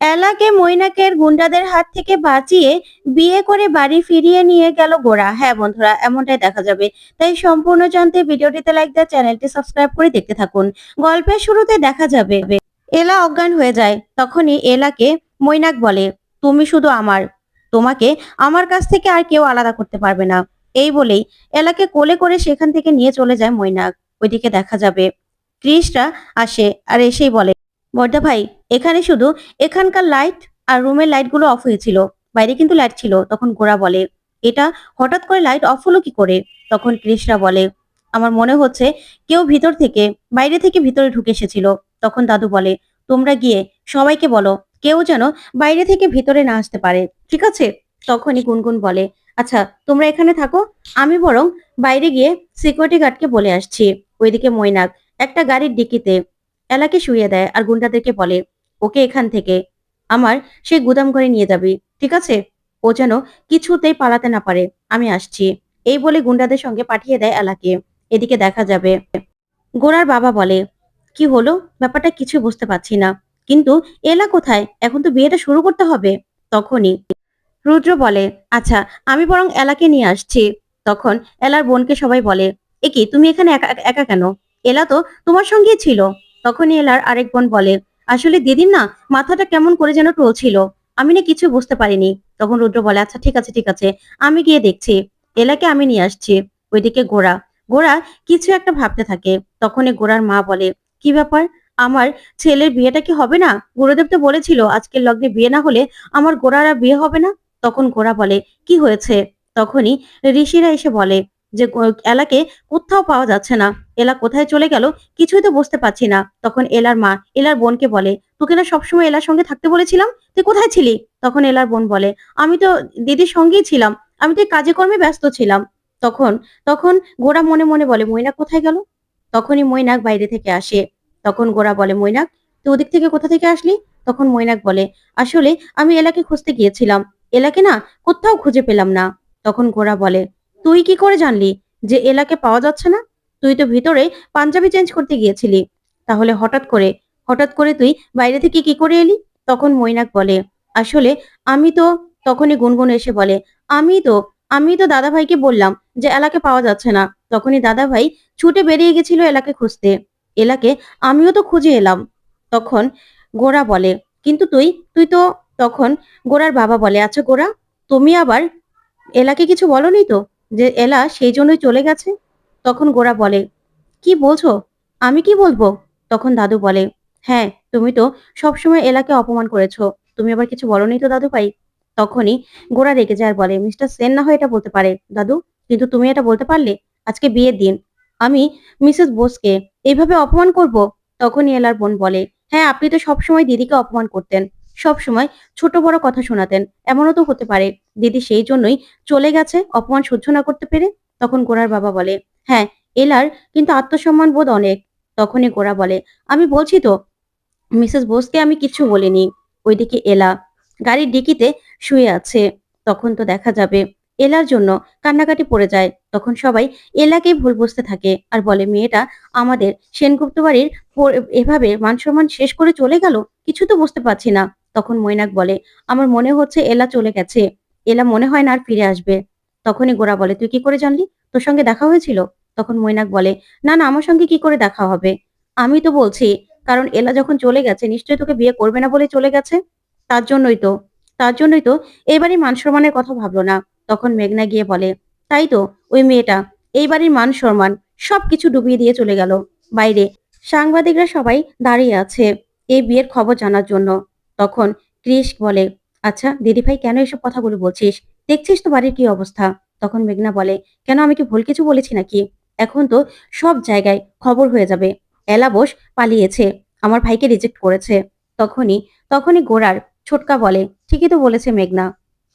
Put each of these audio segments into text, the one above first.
এলাকে মৈনাকের গুন্ডাদের হাত থেকে বাঁচিয়ে বিয়ে করে বাড়ি ফিরিয়ে নিয়ে গেল গোড়া হ্যাঁ বন্ধুরা, এমনটাই দেখা যাবে। তাই সম্পূর্ণ জানতে ভিডিওটিতে লাইক দেওয়া চ্যানেলটি সাবস্ক্রাইব করে দেখতে থাকুন। গল্পের শুরুতে দেখা যাবে, এলা অজ্ঞান হয়ে যায়। তখনই এলাকে মৈনাক বলে, তুমি শুধু আমার। তোমাকে আমার কাছ থেকে আর কেউ আলাদা করতে পারবে না। এই বলেই এলাকে কোলে করে সেখান থেকে নিয়ে চলে যায় মৈনাক। ওইদিকে দেখা যাবে ক্রিসটা আসে আর এসেই বলে বর্দা ভাই, এখানে শুধু এখানকার লাইট আর রুমের লাইটগুলো অফ হয়েছিল। বাইরে কিন্তু লাইট ছিল, তখন গোরা বলে, এটা হঠাৎ করে লাইট অফ হলো কি করে? তখন ক্রিসরা বলে, আমার মনে হচ্ছে কেউ ভিতর থেকে, বাইরে থেকে ভিতরে ঢুকে এসেছিল। তখন দাদু বলে, তোমরা গিয়ে সবাইকে বলো, কেউ যেন বাইরে থেকে ভিতরে না আসতে পারে, ঠিক আছে? তখনই গুনগুন বলে আচ্ছা তোমরা এখানে থাকো, আমি বরং বাইরে গিয়ে সিকিউরিটি গার্ডকে বলে আসছি। ওইদিকে মৈনাক, একটা গাড়ির ডিকিতে এলাকে শুয়ে দেয় আর গুন্ডাদেরকে বলে, ওকে এখান থেকে। আমার সেই গুদাম ঘরে নিয়ে যাবি, ঠিক আছে? ও যেন কিছুতেই পালাতে না পারে। আমি আসছি। এই বলে গুন্ডাদের সঙ্গে পাঠিয়ে দেয় এলাকে। এদিকে দেখা যাবে গোড়ার বাবা বলে, কি হলো? ব্যাপারটা কিছু বুঝতে পারছি না। কিন্তু এলা কোথায়? এখন তো বিয়েটা শুরু করতে হবে। তখনই রুদ্র বলে আচ্ছা আমি বরং এলাকে নিয়ে আসছি। তখন এলার বোনকে সবাই বলে এ কি তুমি এখানে একা একা কেন? এলা তো তোমার সঙ্গেই ছিল। তখনই এলার আরেক বোন বলে, আসলে দিদির না মাথাটা কেমন করে যেন টলছিল। আমি না কিছু বুঝতে পারিনি। তখন রুদ্র বলে আচ্ছা ঠিক আছে ঠিক আছে, আমি গিয়ে দেখছি। এলাকে আমি নিয়ে আসছি। ওইদিকে গোড়া গোড়া কিছু একটা ভাবতে থাকে। তখনই গোড়ার মা বলে, কি ব্যাপার? আমার ছেলের বিয়েটা কি হবে না? গুরুদেব তো বলেছিল আজকের লগ্নে বিয়ে না হলে আমার গোড়ার আর বিয়ে হবে না? তখন গোড়া বলে, কি হয়েছে? তখনই ঋষিরা এসে বলে যে এলাকে কোথাও পাওয়া যাচ্ছে না। এলা কোথায় চলে গেল কিছুই তো বুঝতে পারছি না। তখন এলার মা এলার বোনকে বলে, তোকে না সবসময় এলার সঙ্গে থাকতে বলেছিলাম? তুই কোথায় ছিলি? তখন এলার বোন বলে, আমি তো দিদির সঙ্গেই ছিলাম। আমি তো কাজে কর্মে ব্যস্ত ছিলাম। তখন তখন গোড়া মনে মনে বলে, মৈনাক কোথায় গেল? তখনই মৈনাক বাইরে থেকে আসে। তখন গোড়া বলে, মৈনাক, তুই ওদিক থেকে কোথা থেকে আসলি? তখন মৈনাক বলে, আসলে আমি এলাকে খুঁজতে গিয়েছিলাম। এলাকে না কোথাও খুঁজে পেলাম না। তখন গোড়া বলে তুই কি করে জানলি যে এলাকে পাওয়া যাচ্ছে না? তুই তো ভিতরে পাঞ্জাবি চেঞ্জ করতে গিয়েছিলি। তাহলে হঠাৎ করে হঠাৎ করে তুই বাইরে থেকে কি করে এলি? তখন মৈনাক বলে, আসলে আমি তো, তখনই গুনগুন এসে বলে, আমি তো আমি তো দাদা ভাইকে বললাম যে এলাকে পাওয়া যাচ্ছে না। তখনই দাদা ভাই ছুটে বেরিয়ে গেছিল এলাকে খুঁজতে। এলাকে আমিও তো খুঁজে এলাম। তখন গোড়া বলে, কিন্তু তুই তুই তো, তখন গোড়ার বাবা বলে আচ্ছা গোড়া তুমি আবার এলাকে কিছু বলনি তো? যে এলা সেই জন্যই চলে গেছে? তখন গোরা বলে, কি বলছো? আমি কি বলব? তখন দাদু বলে হ্যাঁ তুমি তো সবসময় এলাকে অপমান করেছ। তুমি আবার কিছু বলনি তো দাদু ভাই? তখনই গোড়া রেগে যায় আর বলে, মিস্টার সেন না হয় এটা বলতে পারে, দাদু। কিন্তু তুমি এটা বলতে পারলে? আজকে বিয়ের দিন। আমি মিসেস বোসকে এইভাবে অপমান করব? তখনই এলার বোন বলে হ্যাঁ আপনি তো সবসময় দিদিকে অপমান করতেন। সব সময় ছোট বড় কথা শোনাতেন। এমনও তো হতে পারে, দিদি সেই জন্যই চলে গেছে, অপমান সহ্য না করতে পেরে তখন গোড়ার বাবা বলে হ্যাঁ এলার কিন্তু আত্মসম্মান বোধ অনেক। তখনই গোড়া বলে, আমি বলছি তো, মিসেস বোসকে আমি কিছু বলিনি। ওইদিকে এলা গাড়ির ডিকিতে শুয়ে আছে। তখন তো দেখা যাবে, এলার জন্য কান্নাকাটি পড়ে যায়। তখন সবাই এলাকেই ভুল বুঝতে থাকে আর বলে, মেয়েটা আমাদের সেনগুপ্ত বাড়ির এভাবে মান সম্মান শেষ করে চলে গেল? কিছু তো বুঝতে পারছি না। তখন মৈনাক বলে, আমার মনে হচ্ছে এলা চলে গেছে। এলা মনে হয় না আর ফিরে আসবে। তখনই গোরা বলে, তুই কি করে জানলি? তোর সঙ্গে দেখা হয়েছিল? তখন মৈনাক বলে, না না, আমার সঙ্গে কি করে দেখা হবে? আমি তো বলছি, কারণ এলা যখন চলে গেছে, নিশ্চয়ই তোকে বিয়ে করবে না বলে চলে গেছে। তার জন্যই তো, তার জন্যই তো এবারই মান সম্মানের কথা ভাবলো না। তখন মেঘনা গিয়ে বলে, তাই তো, ওই মেয়েটা এই বাড়ির মান সম্মান, সবকিছু ডুবিয়ে দিয়ে চলে গেল। বাইরে, সাংবাদিকরা সবাই দাঁড়িয়ে আছে এই বিয়ের খবর জানার জন্য। তখন ক্রিস বলে আচ্ছা দিদিভাই, কেন এসব কথাগুলো বলছিস? দেখছিস তো বাড়ির কি অবস্থা? তখন মেঘনা বলে, কেন আমি কি ভুল কিছু বলেছি নাকি? এখন তো সব জায়গায় খবর হয়ে যাবে। এলা বোস পালিয়েছে, আমার ভাইকে রিজেক্ট করেছে। তখনই তখনই গোড়ার ছোটকা বলে, ঠিকই তো বলেছে মেঘনা।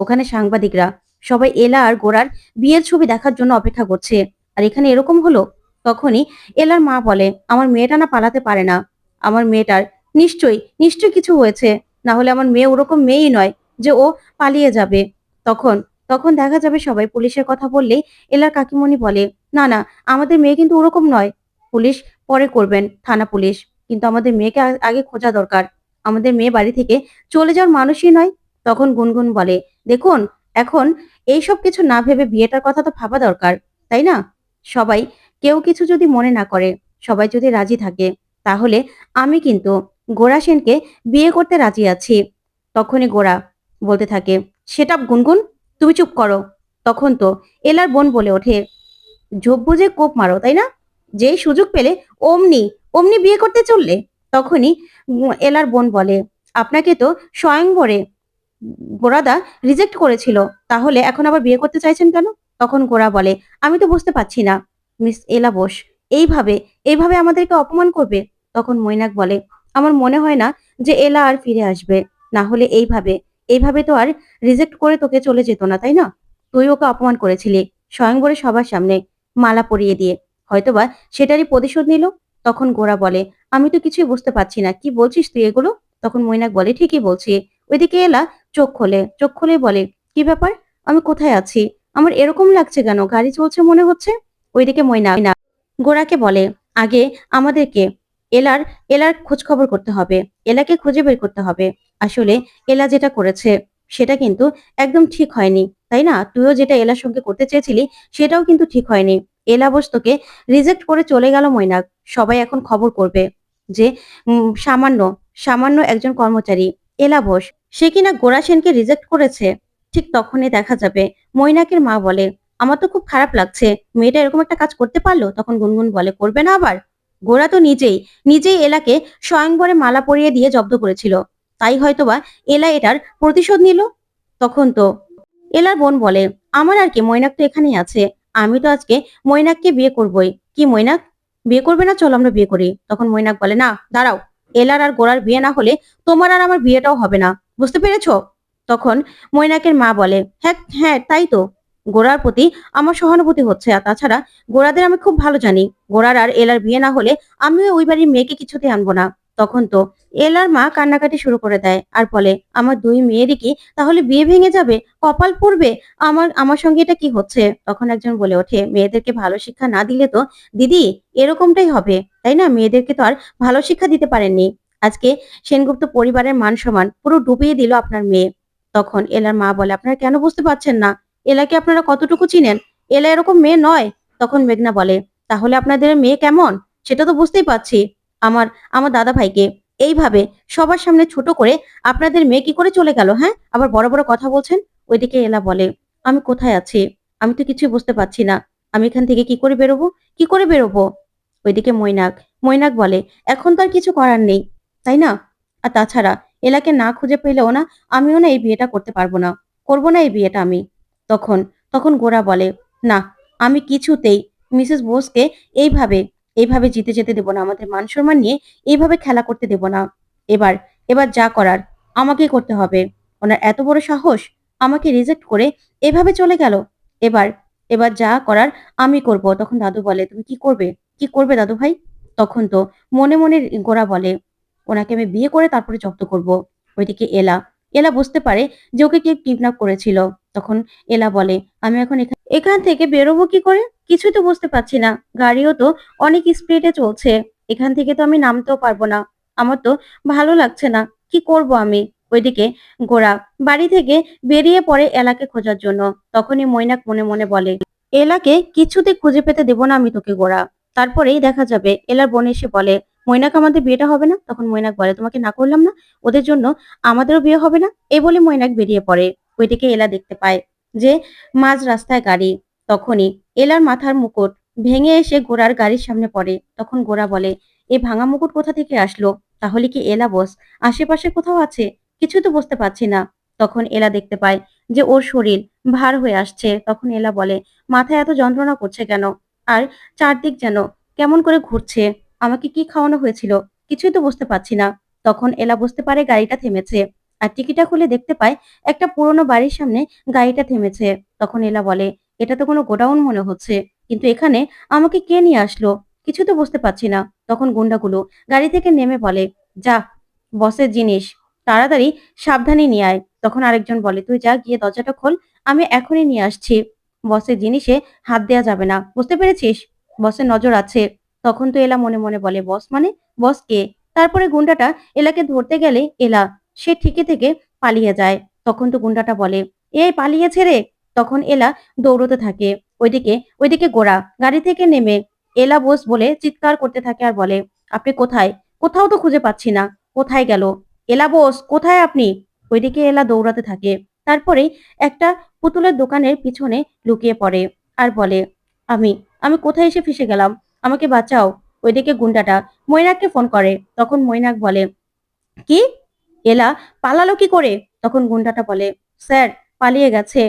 ওখানে সাংবাদিকরা সবাই এলা আর গোড়ার বিয়ের ছবি দেখার জন্য অপেক্ষা করছে। আর এখানে এরকম হলো? তখনই এলার মা বলে, আমার মেয়েটা না পালাতে পারে না। আমার মেয়েটার নিশ্চয়ই নিশ্চয়ই কিছু হয়েছে। না হলে আমার মেয়ে ওরকম মেয়েই নয় যে ও পালিয়ে যাবে। তখন তখন দেখা যাবে সবাই পুলিশের কথা বললেই এলার কাকিমণি বলে, না না, আমাদের মেয়ে কিন্তু ওরকম নয়। পুলিশ পরে করবেন, থানা পুলিশ। কিন্তু আমাদের মেয়েকে আগে খোঁজা দরকার। আমাদের মেয়ে বাড়ি থেকে চলে যাওয়ার মানুষই নয়। তখন গুনগুন বলে, দেখুন, এখন এইসব কিছু না ভেবে বিয়েটার কথা তো ভাবা দরকার, তাই না? সবাই, কেউ কিছু যদি মনে না করে, সবাই যদি রাজি থাকে, তাহলে আমি কিন্তু গোরা সেনকে বিয়ে করতে রাজি আছি। তখনই গোরা বলতে থাকে, সেটা গুনগুন, তুমি চুপ করো। তখন তো এলার বোন বলে ওঠে ঝোপ বুঝে কোপ মারো, তাই না? যেই সুযোগ পেলে অমনি অমনি বিয়ে করতে চললে? তখনই এলার বোন বলে, আপনাকে তো স্বয়ংবরে গোরাদা রিজেক্ট করেছিল, তাহলে এখন আবার বিয়ে করতে চাইছেন কেন? তখন গোরা বলে, আমি তো বুঝতে পারছি না, মিস এলা বোস এইভাবে এইভাবে আমাদেরকে অপমান করবে? তখন মৈনাক বলে আমার মনে হয় না যে এলা আর ফিরে আসবে। না হলে এইভাবে এইভাবে তো আর রিজেক্ট করে তোকে চলে যেত না, তাই না? তুই ওকে অপমান করেছিলি স্বয়ংবরে সবার সামনে মালা পরিয়ে দিয়ে। হয়তোবা সেটারই প্রতিশোধ নিল। তখন গোরা বলে, আমি তো কিছুই বুঝতে পারছি না, কি বলছিস তুই এগুলো? তখন মৈনাক বলে, ঠিকই বলছি। ওইদিকে এলা চোখ খোলে চোখ খোলে বলে, কি ব্যাপার? আমি কোথায় আছি? আমার এরকম লাগছে কেন? গাড়ি চলছে মনে হচ্ছে? ওইদিকে ময়না গোরাকে বলে, আগে আমাদেরকে এলার এলার খোঁজ খবর করতে হবে, এলাকে খুঁজে বের করতে হবে। আসলে এলা যেটা করেছে, সেটা কিন্তু একদম ঠিক হয়নি, তাই না? তুইও যেটা এলার সঙ্গে করতে চেয়েছিলি, সেটাও কিন্তু ঠিক হয়নি। এলা বোস তোকে রিজেক্ট করে চলে গেল মৈনাক, সবাই এখন খবর করবে যে সামান্য সামান্য একজন কর্মচারী, এলা বোস, সে কিনা গোরা সেনকে রিজেক্ট করেছে। ঠিক তখনই দেখা যাবে, মৈনাকের মা বলে, আমার তো খুব খারাপ লাগছে, মেয়েটা এরকম একটা কাজ করতে পারল? তখন গুনগুন বলে, করবে না আবার? গোরা তো নিজেই নিজেই এলাকে স্বয়ংবরে মালা পরিয়ে দিয়ে জব্দ করেছিল। তাই হয়তোবা এলা এটার প্রতিশোধ নিল? তখন তো এলার বোন বলে, আমার আর কি, মৈনাক তো এখানেই আছে। আমি তো আজকে মৈনাককে বিয়ে করবই। কি মৈনাক? বিয়ে করবে না? চলো আমরা বিয়ে করি। তখন মৈনাক বলে, না, দাঁড়াও। এলার আর গোড়ার বিয়ে না হলে তোমার আর আমার বিয়েটাও হবে না। বুঝতে পেরেছ? তখন মৈনাকের মা বলে হ্যাঁ হ্যাঁ তাই তো। গোড়ার প্রতি আমার সহানুভূতি হচ্ছে, আর তাছাড়া গোড়াদের আমি খুব ভালো জানি। গোড়ার আর এলার বিয়ে না হলে আমিও ওই বাড়ির মেয়েকে কিছুতে আনব না। তখন তো এলার মা কান্নাকাটি শুরু করে দেয় আর বলে, আমার দুই মেয়েরই কি তাহলে বিয়ে ভেঙে যাবে? কপাল পড়বে? আমার আমার সঙ্গে এটা কি হচ্ছে? তখন একজন বলে ওঠে, মেয়েদেরকে ভালো শিক্ষা না দিলে তো দিদি এরকমটাই হবে, তাই না? মেয়েদেরকে তো আর ভালো শিক্ষা দিতে পারেননি। আজকে সেনগুপ্ত পরিবারের মান সম্মান পুরো ডুবিয়ে দিল আপনার মেয়ে। তখন এলার মা বলে, আপনারা কেন বুঝতে পারছেন না? এলাকে আপনারা কতটুকু চিনেন? এলা এরকম মেয়ে নয়, তখন মেঘনা বলে। তাহলে আপনাদের মেয়ে কেমন? সেটা তো বুঝতেই পারছি। আমার আমার দাদা ভাইকে এইভাবে সবার সামনে ছোট করে আপনাদের মেয়ে কি করে চলে গেল হ্যাঁ? আবার বড় বড় কথা বলছেন? ওইদিকে এলা বলে, আমি কোথায় আছি? আমি তো কিছুই বুঝতে পারছি না। আমি এখান থেকে কি করে বেরোবো? কি করে বেরোবো? ওইদিকে মৈনাক মৈনাক বলে, এখন তো আর কিছু করার নেই, তাই না? আর তাছাড়া এলাকে না খুঁজে পেলেও না, আমিও না এই বিয়েটা করতে পারব না। করব না এই বিয়েটা আমি। তখন তখন গোরা বলে, না, আমি কিছুতেই মিসেস বোসকে এইভাবে এইভাবে জিতে যেতে দেবো না। আমাদের মান সম্মান নিয়ে এইভাবে খেলা করতে দেব না। এবার এবার যা করার, আমাকেই করতে হবে। ওনার এত বড় সাহস, আমাকে রিজেক্ট করে এভাবে চলে গেল। এবার এবার যা করার, আমি করব। তখন দাদু বলে, তুমি কি করবে? কি করবে দাদু ভাই? তখন তো মনে মনে গোরা বলে, ওনাকে আমি বিয়ে করে তারপরে জব্দ করব। ওইদিকে এলা এলা বুঝতে পারে যে ওকে কে কিডন্যাপ করেছিল। তখন এলা বলে, আমি এখন এখান থেকে বেরোবো কি করে? কিছু তো বুঝতে পারছি না। গাড়িও তো অনেক স্পিডে চলছে। এখান থেকে তো আমি নামতেও পারব না। আমার তো ভালো লাগছে না। কি করব আমি? ওইদিকে গোরা বাড়ি থেকে বেরিয়ে পড়ে এলাকে খোঁজার জন্য। তখনই মৈনাক মনে মনে বলে, এলাকে কিছুতে খুঁজে পেতে দেবো না আমি তোকে গোরা। তারপরেই দেখা যাবে। এলার বোন এসে বলে, মৈনাক, আমাদের বিয়েটা হবে না? তখন মৈনাক বলে, তোমাকে না করলাম না। ওদের জন্য আমাদেরও বিয়ে হবে না? এই বলে মৈনাক বেরিয়ে পড়ে। ওইদিকে এলা দেখতে পায় যে মাঝ রাস্তায় গাড়ি। তখনই এলার মাথার মুকুট ভেঙে এসে গোড়ার গাড়ির সামনে পড়ে। তখন গোড়া বলে এই ভাঙা মুকুট কোথা থেকে আসলো? তাহলে কি এলা বস? আশেপাশে কোথাও আছে? কিছু তো বুঝতে পারছি না। তখন এলা দেখতে পায় যে ওর শরীর ভার হয়ে আসছে। তখন এলা বলে, মাথায় এত যন্ত্রণা করছে কেন? আর চারদিক যেন কেমন করে ঘুরছে? আমাকে কি খাওয়ানো হয়েছিল? কিছুই তো বুঝতে পারছি না। তখন এলা বুঝতে পারে গাড়িটা থেমেছে। আর টিকিটা খুলে দেখতে পায় একটা পুরোনো বাড়ির সামনে গাড়িটা থেমেছে। তখন এলা বলে, এটা তো কোনো গোডাউন মনে হচ্ছে, কিন্তু এখানে আমাকে কে নিয়ে আসলো? কিছু তো বুঝতে পারছি না। তখন গুন্ডাগুলো গাড়ি থেকে নেমে বলে, যা, বসের জিনিস, তাড়াতাড়ি সাবধানে নিয়ে আয়। তখন আরেকজন বলে, তুই যা, গিয়ে দরজাটা খোল, আমি এখনই নিয়ে আসছি। বসের জিনিসে হাত দেওয়া যাবে না, বুঝতে পেরেছিস? বসের নজর আছে। তখন তো এলা মনে মনে বলে, বস মানে? বস কে? তারপরে গুন্ডাটা এলাকে ধরতে গেলে এলা সে ঠিকই থেকে পালিয়ে যায়। তখন তো গুন্ডাটা বলে, এই পালিয়েছে রে। তখন এলা দৌড়তে থাকে। ওইদিকে ওইদিকে গোড়া গাড়ি থেকে নেমে এলা বোস বলে চিৎকার করতে থাকে আর বলে, আপনি কোথায়? কোথাও তো খুঁজে পাচ্ছি না। কোথায় গেল? এলা বোস, কোথায় আপনি? ওইদিকে এলা দৌড়াতে থাকে। তারপরে একটা পুতুলের দোকানের পিছনে লুকিয়ে পড়ে আর বলে, আমি আমি কোথায় এসে ফেসে গেলাম? আমাকে বাঁচাও। ওইদিকে গুন্ডাটা মৈনাককে ফোন করে। তখন মৈনাক বলে, কি? এলা পালালো কি করে? তখন গুন্ডাটা বলে, স্যার, পালিয়ে গেছে।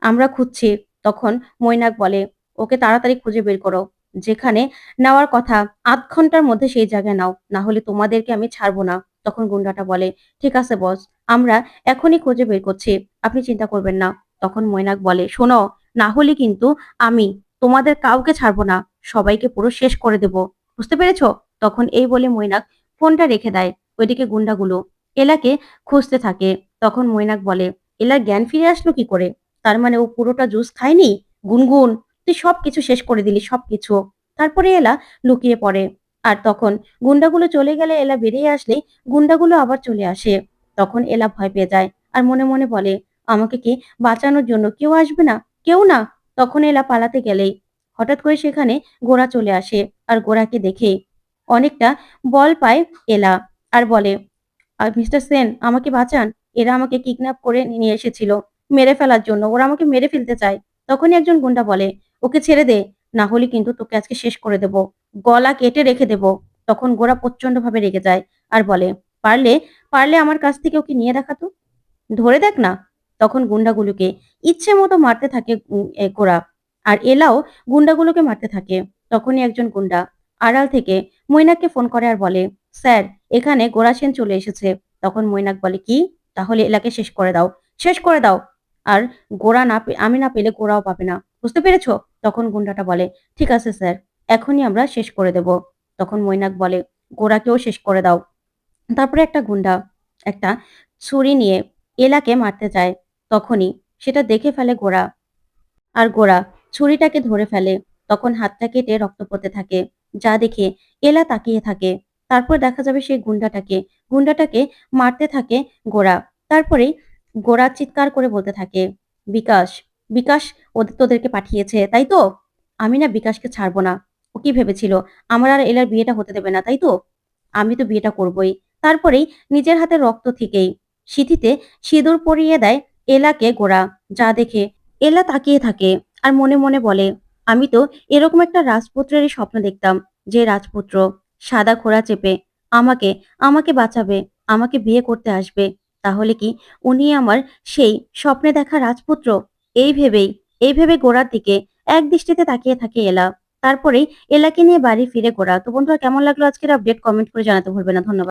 আমরা খুঁজছি। তখন মৈনাক বলে, ওকে তাড়াতাড়ি খুঁজে বের করো। যেখানে নেওয়ার কথা, আধ ঘণ্টার মধ্যে সেই জায়গায় নাও। না হলে তোমাদেরকে আমি ছাড়বো না। তখন গুন্ডাটা বলে, ঠিক আছে, বস। আমরা এখনই খুঁজে বের করছি। আপনি চিন্তা করবেন না। তখন মৈনাক বলে, শোনো, না হলে কিন্তু আমি তোমাদের কাউকে ছাড়বো না। সবাইকে পুরো শেষ করে দেব। বুঝতে পেরেছ? তখন এই বলে মৈনাক ফোনটা রেখে দেয় ওইদিকে গুন্ডাগুলো। এলাকে খুঁজতে থাকে। তখন মৈনাক বলে, এলার জ্ঞান ফিরে আসলো কি করে? তার মানে ও পুরোটা জুস খায়নি? গুনগুন, তুই সবকিছু শেষ করে দিলি, সবকিছু। তারপরে এলা লুকিয়ে পড়ে। আর তখন গুন্ডাগুলো চলে গেলে এলা বেরিয়ে আসলে গুন্ডাগুলো আবার চলে আসে। তখন এলা ভয় পেয়ে যায় আর মনে মনে বলে, আমাকে কি বাঁচানোর জন্য কেউ আসবে না? কেউ না? তখন এলা পালাতে গেলেই হঠাৎ করে সেখানে গোড়া চলে আসে আর গোড়াকে দেখে অনেকটা বল পায় এলা আর বলে আর মিস্টার সেন, আমাকে বাঁচান। এরা আমাকে কিডন্যাপ করে নিয়ে এসেছিল। মেরে ফেলার জন্য। ওরা আমাকে মেরে ফেলতে চায়। তখনই একজন গুন্ডা বলে, ওকে ছেড়ে দে। না হলে কিন্তু তোকে আজকে শেষ করে দেব। গলা কেটে রেখে দেব। তখন গোরা প্রচণ্ড ভাবে রেগে যায় আর বলে, পারলে পারলে আমার কাছ থেকে ওকে নিয়ে দেখাতো ধরে দেখ না। তখন গুন্ডাগুলোকে ইচ্ছে মতো মারতে থাকে গোড়া আর এলাও গুন্ডাগুলোকে মারতে থাকে। তখনই একজন গুন্ডা আড়াল থেকে মৈনাককে ফোন করে আর বলে, স্যার এখানে গোড়া সেন চলে এসেছে। তখন মৈনাক বলে, কি? তাহলে এলাকে শেষ করে দাও, শেষ করে দাও। আর গোড়া না আমি না পেলে গোড়াও পাবে না। বুঝতে পেরেছ? তখন গুন্ডাটা বলে, ঠিক আছে স্যার, এখনই আমরা শেষ করে দেব। তখন মৈনাক বলে গোড়াকেও শেষ করে দাও। তারপরে একটা গুন্ডা, একটা ছুরি নিয়ে এলাকে মারতে যায়, তখনই সেটা দেখে ফেলে গোড়া আর গোড়া ছুরিটাকে ধরে ফেলে, তখন হাতটা কেটে রক্ত পড়তে থাকে, যা দেখে এলা তাকিয়ে থাকে। তারপর দেখা যাবে সেই গুন্ডাটাকে। গুন্ডাটাকে মারতে থাকে গোড়া তারপরে গোড়া চিৎকার করে বলতে থাকে, বিকাশ বিকাশ ওদের, তোদেরকে পাঠিয়েছে, তাই তো? আমি না বিকাশকে ছাড়বো না। ও কি ভেবেছিল? আমার আর এলার বিয়েটা হতে দেবে না, তাই তো? আমি তো বিয়েটা করবই। তারপরেই নিজের হাতে রক্ত থেকেই সিথিতে সিঁদুর পরিয়ে দেয় এলাকে গোড়া যা দেখে এলা তাকিয়ে থাকে আর মনে মনে বলে, আমি তো এরকম একটা রাজপুত্রেরই স্বপ্ন দেখতাম যে রাজপুত্র। সাদা ঘোড়া চেপে, আমাকে আমাকে বাঁচাবে, আমাকে বিয়ে করতে আসবে। তাহলে কি উনি আমার সেই স্বপ্নে দেখা রাজপুত্র? এই ভেবেই, এই ভেবে গোড়ার দিকে এক দৃষ্টিতে তাকিয়ে থাকে এলা। তারপরেই এলাকে নিয়ে বাড়ি ফিরে গোড়া তো বন্ধুরা, কেমন লাগল আজকের আপডেট কমেন্ট করে জানাতে ভুলবে না। ধন্যবাদ।